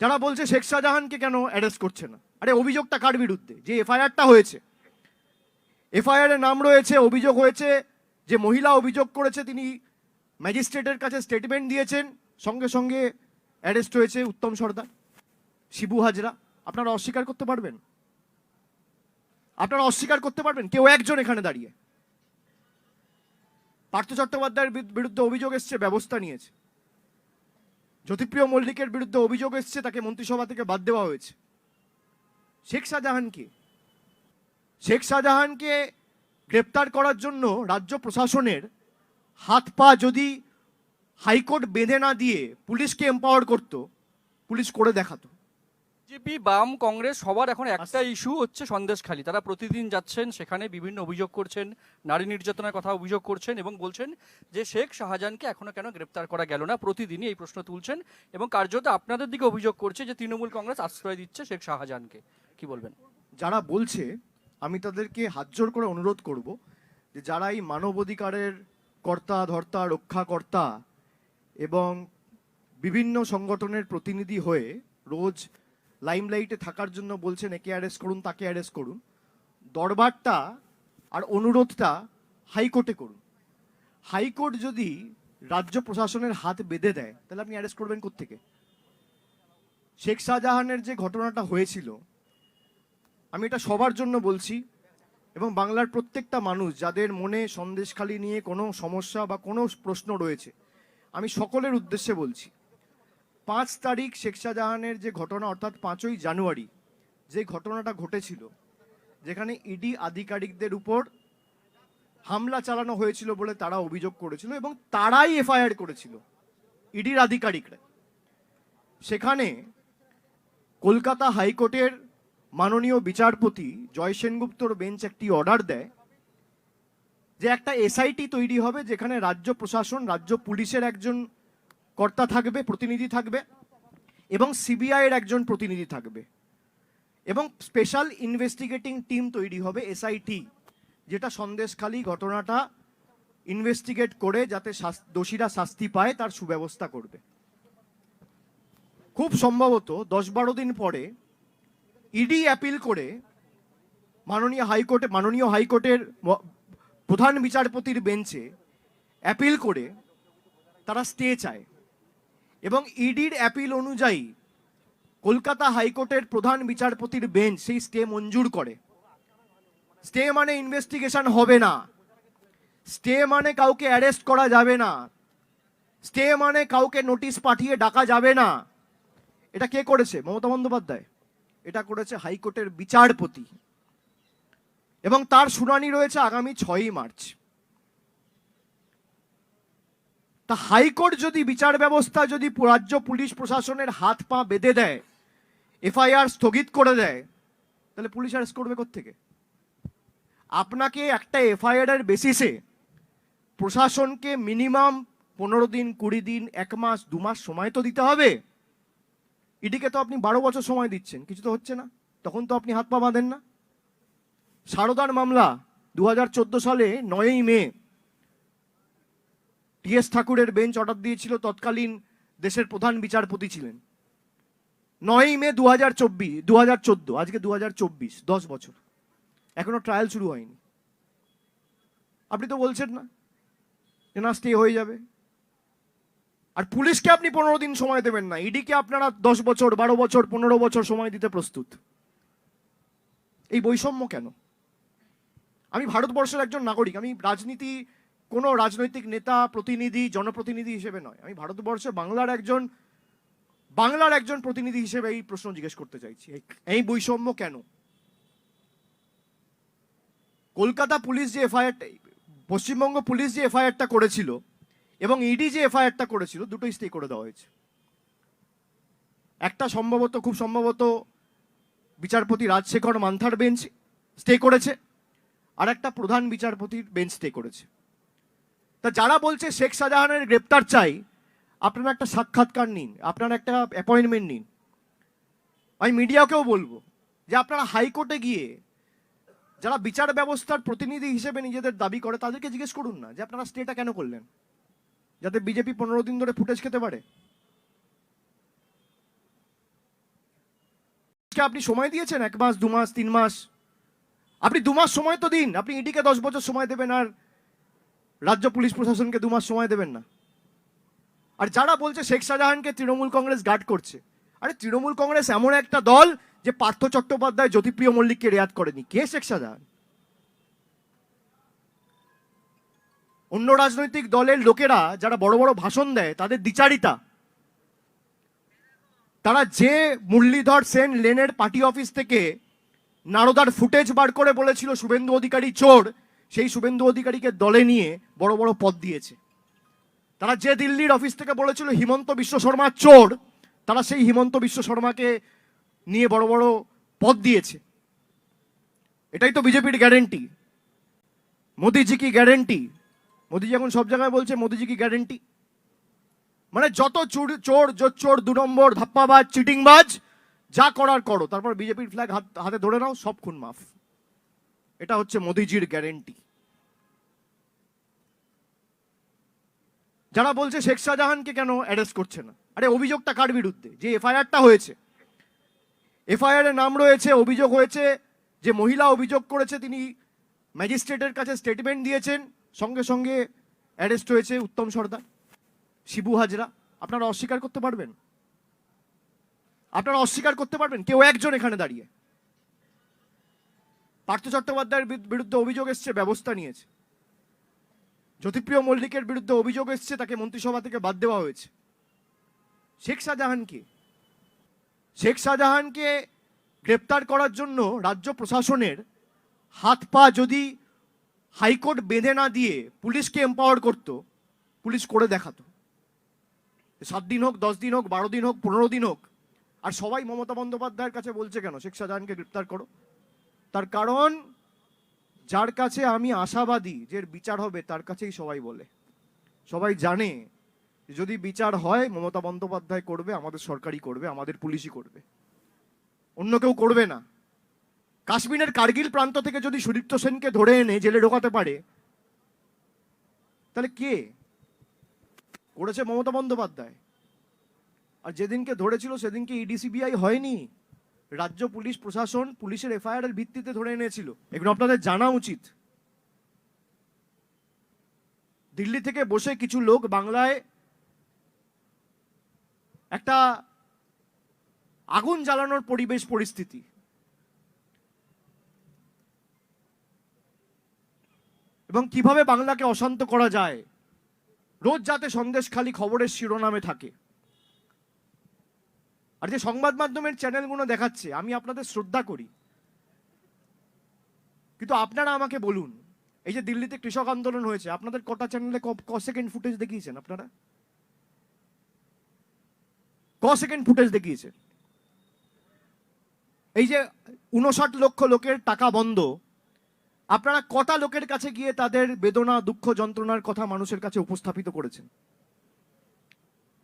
যারা বলছে শেখ শাহজাহানকে কেন অ্যারেস্ট করছে না? আরে অভিযোগটা কার বিরুদ্ধে? যে এফআইআরটা হয়েছে। এফআইআর নাম রয়েছে, অভিযোগ হয়েছে যে মহিলা অভিযোগ করেছে, তিনি ম্যাজিস্ট্রেটের কাছে স্টেটমেন্ট দিয়েছেন। সঙ্গে সঙ্গে অ্যারেস্ট হয়েছে উত্তম সর্দার, শিবু হাজরা। আপনারা অস্বীকার করতে পারবেন? আপনারা অস্বীকার করতে পারবেন? কেউ একজন এখানে দাঁড়িয়ে। পার্থ চট্টোপাধ্যায়ের বিরুদ্ধে অভিযোগ এসছে, ব্যবস্থা নিয়েছে। জ্যোতিপ্রিয় মল্লিকের বিরুদ্ধে অভিযোগ এসছে, তাকে মন্ত্রিসভা থেকে বাদ দেওয়া হয়েছে। শেখ শাহজাহানকে শেখ শাহজাহানকে গ্রেপ্তার করার জন্য রাজ্য প্রশাসনের হাত পা যদি হাইকোর্ট বেঁধে না দিয়ে পুলিশকে এম্পাওয়ার করত, পুলিশ করে দেখাতো। বিজেপি বাম কংগ্রেস সবার এখন একটা ইস্যু হচ্ছে সন্দেশখালী। তারা প্রতিদিন যাচ্ছেন সেখানে বিভিন্ন অভিযোগ করছেন নারী নির্যাতনের কথা অভিযোগ করছেন এবং বলছেন যে শেখ শাহজাহানকে এখনও কেন গ্রেপ্তার করা গেল না প্রতিদিনই এই প্রশ্ন তুলছেন এবং কার্যত আপনাদের দিকে অভিযোগ করছে যে তৃণমূল কংগ্রেস আশ্রয় দিচ্ছে শেখ শাহজাহানকে। কি বলবেন? যারা বলছে আমি তাদেরকে হাতজোর করে অনুরোধ করব যে যারা এই মানবাধিকারের কর্তা ধর্তা রক্ষাকর্তা এবং বিভিন্ন সংগঠনের প্রতিনিধি হয়ে রোজ লাইমলাইটে থাকার জন্য বলছেন, একে অ্যারেস্ট করুন, তাকে অ্যারেস্ট করুন। দরবারটা আর অনুরোধটা হাইকোর্টে করুন। হাইকোর্ট যদি রাজ্য প্রশাসনের হাত বেঁধে দেয়, তাহলে আপনি অ্যারেস্ট করবেন কোত্থেকে? শেখ শাহজাহানের যে ঘটনাটা হয়েছিল, আমি এটা সবার জন্য বলছি, এবং বাংলার প্রত্যেকটা মানুষ যাদের মনে সন্দেশখালি নিয়ে কোনো সমস্যা বা কোনো প্রশ্ন রয়েছে, আমি সকলের উদ্দেশ্যে বলছি পাঁচ তারিখ শেখ শাহজাহানের যে ঘটনা, অর্থাৎ পাঁচই জানুয়ারি, যে ঘটনাটা ঘটেছিল, যেখানে ইডি আধিকারিকদের উপর হামলা চালানো হয়েছিল বলে তারা অভিযোগ করেছিল এবং তারাই এফআইআর করেছিল, ইডির আধিকারিকরা। সেখানে কলকাতা হাইকোর্টের মাননীয় বিচারপতি জয় সেনগুপ্তর বেঞ্চ একটি অর্ডার দেয়, যে একটা এসআইটি তৈরি হবে যেখানে রাজ্য প্রশাসন, রাজ্য পুলিশের একজন কর্তা থাকবে, প্রতিনিধি থাকবে এবং সিবিআই এর একজন প্রতিনিধি থাকবে এবং স্পেশাল ইনভেস্টিগেটিং টিম তৈরি হবে এসআইটি যেটা সন্দেশখালী ঘটনাটা ইনভেস্টিগেট করে যাতে দোষীরা শাস্তি পায়, তার সুব্যবস্থা করবে। খুব সম্ভবত দশ বারো দিন পরে ইডি অ্যাপিল করে মাননীয় হাইকোর্টে, মাননীয় হাইকোর্টের প্রধান বিচারপতির বেঞ্চে অ্যাপিল করে তারা স্টে চায়। এবং ইডির অ্যাপিল অনুযায়ী কলকাতা হাইকোর্টের প্রধান বিচারপতির বেঞ্চ সেই স্টে মঞ্জুর করে। স্টে মানে ইনভেস্টিগেশন হবে না। স্টে মানে কাউকে অ্যারেস্ট করা যাবে না। স্টে মানে কাউকে নোটিশ পাঠিয়ে ডাকা যাবে না। এটা কে করেছে? মমতা বন্দ্যোপাধ্যায়। এটা করেছে হাইকোর্টের বিচারপতি। এবং তার শুনানি রয়েছে আগামী ছয়ই মার্চ। তা হাইকোর্ট যদি বিচার ব্যবস্থা যদি রাজ্য পুলিশ প্রশাসনের হাত পা বেঁধে দেয় এফআইআর স্থগিত করে দেয়, তাহলে পুলিশ অ্যারেস্ট করবে থেকে আপনাকে একটা এফআইআর এর বেসিসে প্রশাসনকে মিনিমাম পনেরো দিন, কুড়ি দিন, এক মাস, দু মাস সময় তো দিতে হবে। ইডিকে তো আপনি বারো বছর সময় দিচ্ছেন, কিছু তো হচ্ছে না। তখন তো আপনি হাত পা বাঁধেন না। সারদার মামলা দু হাজার চোদ্দ সালে নয়ই মে টিএস ঠাকুরের বেঞ্চ অর্ডার দিয়েছিল, তৎকালীন দেশের প্রধান বিচারপতি ছিলেন। নয়ই মে দু হাজার চব্বিশ দু আজকে দু হাজার চব্বিশ, দশ বছর। এখনও ট্রায়াল শুরু হয়নি। আপনি তো বলছেন না যে না স্টে হয়ে যাবে। আর পুলিশকে আপনি পনেরো দিন সময় দেবেন না ইডিকে আপনারা দশ বছর, বারো বছর, পনেরো বছর সময় দিতে প্রস্তুত। এই বৈষম্য কেন? আমি ভারতবর্ষের একজন নাগরিক, আমি রাজনীতি কোনো রাজনৈতিক নেতা, প্রতিনিধি, জনপ্রতিনিধি হিসেবে নয়। আমি ভারতবর্ষে বাংলার একজন বাংলার একজন প্রতিনিধি হিসেবে এই প্রশ্ন জিজ্ঞেস করতে চাইছি। এই- বৈষম্য কেন? কলকাতা পুলিশ যে এফআইআর পশ্চিমবঙ্গ পুলিশ যে এফআইআরটা করেছিল এবং ইডি যে এফআইআরটা করেছিল, দুটোই স্টে করে দেওয়া হয়েছে। একটা সম্ভবত, খুব সম্ভবত বিচারপতি রাজশেখর মান্থার বেঞ্চ স্টে করেছে, আর একটা প্রধান বিচারপতির বেঞ্চ স্টে করেছে। তা যারা বলছে শেখ শাহজাহানের গ্রেপ্তার চাই, আপনারা একটা সাক্ষাৎকার নিন, আপনারা একটা অ্যাপয়েন্টমেন্ট নিন। আমি মিডিয়াকেও বলব যে আপনারা হাইকোর্টে গিয়ে যারা বিচার ব্যবস্থার প্রতিনিধি হিসেবে নিজেদের দাবি করে, তাদেরকে জিজ্ঞেস করুন না যে আপনারা স্টেটা কেন করলেন, যাতে বিজেপি পনেরো দিন ধরে ফুটেজ খেতে পারে। আপনি সময় দিয়েছেন, এক মাস, দু মাস, তিন মাস। আপনি দু মাস সময় তো দিন, আপনি ইডিকে দশ বছর সময় দেবেন, আর রাজ্য পুলিশ প্রশাসনকে দু মাস সময় দেবেন না। আর যারা বলছে শেখ শাহজাহানকে তৃণমূল কংগ্রেস গার্ড করছে, আরে তৃণমূল কংগ্রেস এমন একটা দল যে পার্থ চট্টোপাধ্যায় জ্যোতিপ্রিয় মল্লিককে রেয়াত করেনি। কে শেখ শাহজাহান? অন্য রাজনৈতিক দলের লোকেরা যারা বড় বড় ভাষণ দেয়, তাদের দ্বিচারিতা। তারা যে মুরলীধর সেন লেনের পার্টি অফিস থেকে নারদার ফুটেজ বার করে বলেছিল, শুভেন্দু অধিকারী চোর সেই শুভেন্দু অধিকারীকে দলে নিয়ে বড় বড় পদ দিয়েছে। তারা যে দিল্লির অফিস থেকে বলেছিল হিমন্ত বিশ্ব শর্মা চোর, তারা সেই হিমন্ত বিশ্ব শর্মাকে নিয়ে বড় বড় পদ দিয়েছে। এটাই তো বিজেপির গ্যারেন্টি। মোদিজি কি গ্যারেন্টি? মোদিজি এখন সব জায়গায় বলছে মোদিজি কি গ্যারেন্টি? মানে যত চোর চোর চোর, দু নম্বর, ধাপ্পাবাজ, চিটিংবাজ, যা করার করো, তারপর বিজেপির ফ্ল্যাগ হাতে ধরে নাও, সব খুন মাফ। এটা হচ্ছে মোদিজির গ্যারেন্টি। যারা বলছে শেখ শাহজাহানকে কেন অ্যারেস্ট করছে না? আরে অভিযোগটা কার বিরুদ্ধে? যে এফআইআরটা হয়েছে। এফআইআর নাম রয়েছে, অভিযোগ হয়েছে, যে মহিলা অভিযোগ করেছে, তিনি ম্যাজিস্ট্রেটের কাছে স্টেটমেন্ট দিয়েছেন, সঙ্গে সঙ্গে অ্যারেস্ট হয়েছে উত্তম সর্দার, শিবু হাজরা। আপনারা অস্বীকার করতে পারবেন। আপনারা অস্বীকার করতে পারবেন, কেউ একজন এখানে দাঁড়িয়ে। পার্থ চট্টোপাধ্যায়ের বিরুদ্ধে অভিযোগ এসছে, ব্যবস্থা নিয়েছে। জ্যোতিপ্রিয় মল্লিকের বিরুদ্ধে অভিযোগ এসছে, তাকে মন্ত্রিসভা থেকে বাদ দেওয়া হয়েছে। শেখ শাহজাহানকে শেখ শাহজাহানকে গ্রেপ্তার করার জন্য রাজ্য প্রশাসনের হাত পা যদি হাইকোর্ট বেঁধে না দিয়ে পুলিশকে এম্পাওয়ার করত, পুলিশ করে দেখাতো। সাত দিন হোক, দশ দিন হোক, বারো দিন হোক, পনেরো দিন হোক, আর সবাই মমতা বন্দ্যোপাধ্যায়ের কাছে বলছে কেন? শেখ শাহজাহানকে গ্রেপ্তার করো। তার কারণ, যার কাছে আমি আশাবাদী যে বিচার হবে, তার কাছেই সবাই বলে। সবাই জানে যদি বিচার হয়, মমতা বন্দ্যোপাধ্যায় করবে, আমাদের সরকারই করবে, আমাদের পুলিশই করবে। অন্য কেউ করবে না। কাশ্মীরের কার্গিল প্রান্ত থেকে যদি সুদীপ্ত সেনকে ধরে এনে জেলে ঢোকাতে পারে, তাহলে কে করেছে মমতা বন্দ্যোপাধ্যায়? আর যেদিনকে ধরেছিল, সেদিনকে ইডিসিবিআই হয়নি? রাজ্য পুলিশ, প্রশাসন, পুলিশের এফআইআর এর ভিত্তিতে ধরে এনেছিল। এগুলো আপনাদের জানা উচিত। দিল্লি থেকে বসে কিছু লোক বাংলায় একটা আগুন জ্বালানোর পরিবেশ, পরিস্থিতি। এবং কীভাবে বাংলাকে অশান্ত করা যায়, রোজ যাতে সন্দেশ খালি খবরের শিরোনামে থাকে। আর যে সংবাদ মাধ্যমের চ্যানেলগুলো দেখাচ্ছে, আমি আপনাদের শ্রদ্ধা করি। কিন্তু আপনারা আমাকে বলুন, এই যে দিল্লিতে কৃষক আন্দোলন হয়েছে, আপনাদের কটা চ্যানেলে ক সেকেন্ড ফুটেজ দেখিয়েছেন আপনারা? ক সেকেন্ড ফুটেজ দেখিয়েছেন? এই যে উনষাট লক্ষ লোকের টাকা বন্ধ, আপনারা কটা লোকের কাছে গিয়ে তাদের বেদনা, দুঃখ, যন্ত্রণার কথা মানুষের কাছে উপস্থাপিত করেছেন?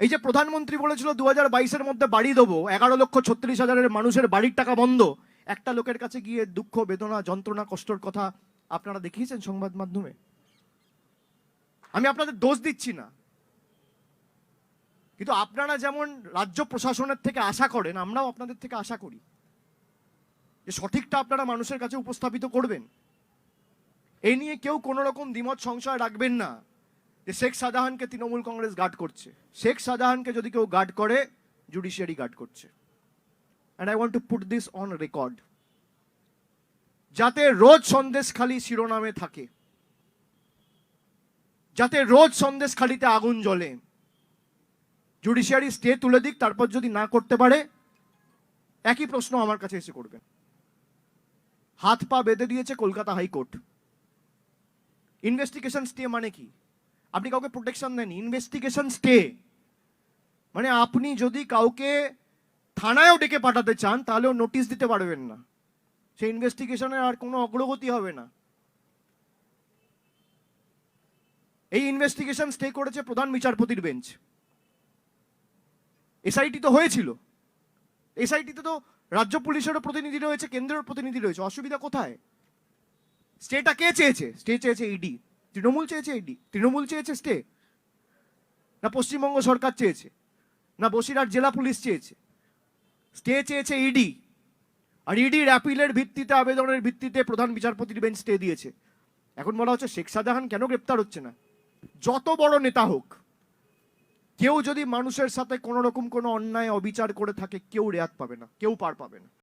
এই যে প্রধানমন্ত্রী বলেছিল দু হাজার বাইশের মধ্যে বাড়ি দেবো, এগারো লক্ষ ছত্রিশ হাজারের মানুষের বাড়ির টাকা বন্ধ। একটা লোকের কাছে গিয়ে দুঃখ, বেদনা, যন্ত্রণা, কষ্টর কথা আপনারা দেখিয়েছেন সংবাদ মাধ্যমে? আমি আপনাদের দোষ দিচ্ছি না। কিন্তু আপনারা যেমন রাজ্য প্রশাসনের থেকে আশা করেন, আমরাও আপনাদের থেকে আশা করি। যে সঠিকটা আপনারা মানুষের কাছে উপস্থাপিত করবেন। এই নিয়ে কেউ কোনো রকম দ্বিমত, সংশয় রাখবেন না। যে শেখ শাহজাহানকে তৃণমূল কংগ্রেস গার্ড করছে। শেখ শাহজাহানকে যদি কেউ গার্ড করে, জুডিশিয়ারি গার্ড করছে। And I want to put this on record যাতে রোজ সন্দেশ খালি শিরোনামে থাকে। যাতে রোজ সন্দেশ খালিতে আগুন জ্বলে। জুডিশিয়ারি স্টে তুলে দিক, তারপর যদি না করতে পারে, একই প্রশ্ন আমার কাছে এসে করবেন হাত পা বেঁধে দিয়েছে কলকাতা হাইকোর্ট। ইনভেস্টিগেশন স্টে মানে কি? আপনি কাউকে প্রোটেকশন দেন ইনভেস্টিগেশন স্টে মানে আপনি যদি কাউকে থানায়ও ডেকে পাঠাতে চান তাহলেও নোটিশ দিতে পারবেন না। সেই ইনভেস্টিগেশনের আর কোনো অগ্রগতি হবে না। এই ইনভেস্টিগেশন স্টে করেছে প্রধান বিচারপতির বেঞ্চ এসআইটি তো হয়েছিল। এসআইটিতে তো রাজ্য পুলিশেরও প্রতিনিধি রয়েছে কেন্দ্রের প্রতিনিধি রয়েছে। অসুবিধা কোথায়? স্টেটা কে চেয়েছে? স্টে চেয়েছে ইডি তৃণমূল চেয়েছে ইডি তৃণমূল চেয়েছে স্টে না পশ্চিমবঙ্গ সরকার চেয়েছে, না বসিরহাট জেলা পুলিশ চেয়েছে স্টে চেয়েছে ইডি আর ইডি অ্যাপিলের ভিত্তিতে, আবেদনের ভিত্তিতে প্রধান বিচারপতির বেঞ্চ স্টে দিয়েছে। এখন বলা হচ্ছে শেখ শাহজাহান কেন গ্রেপ্তার হচ্ছে না? যত বড় নেতা হোক, কেউ যদি মানুষের সাথে কোনো রকম কোনো অন্যায়, অবিচার করে থাকে, কেউ রেয়াত পাবে না, কেউ পার পাবে না।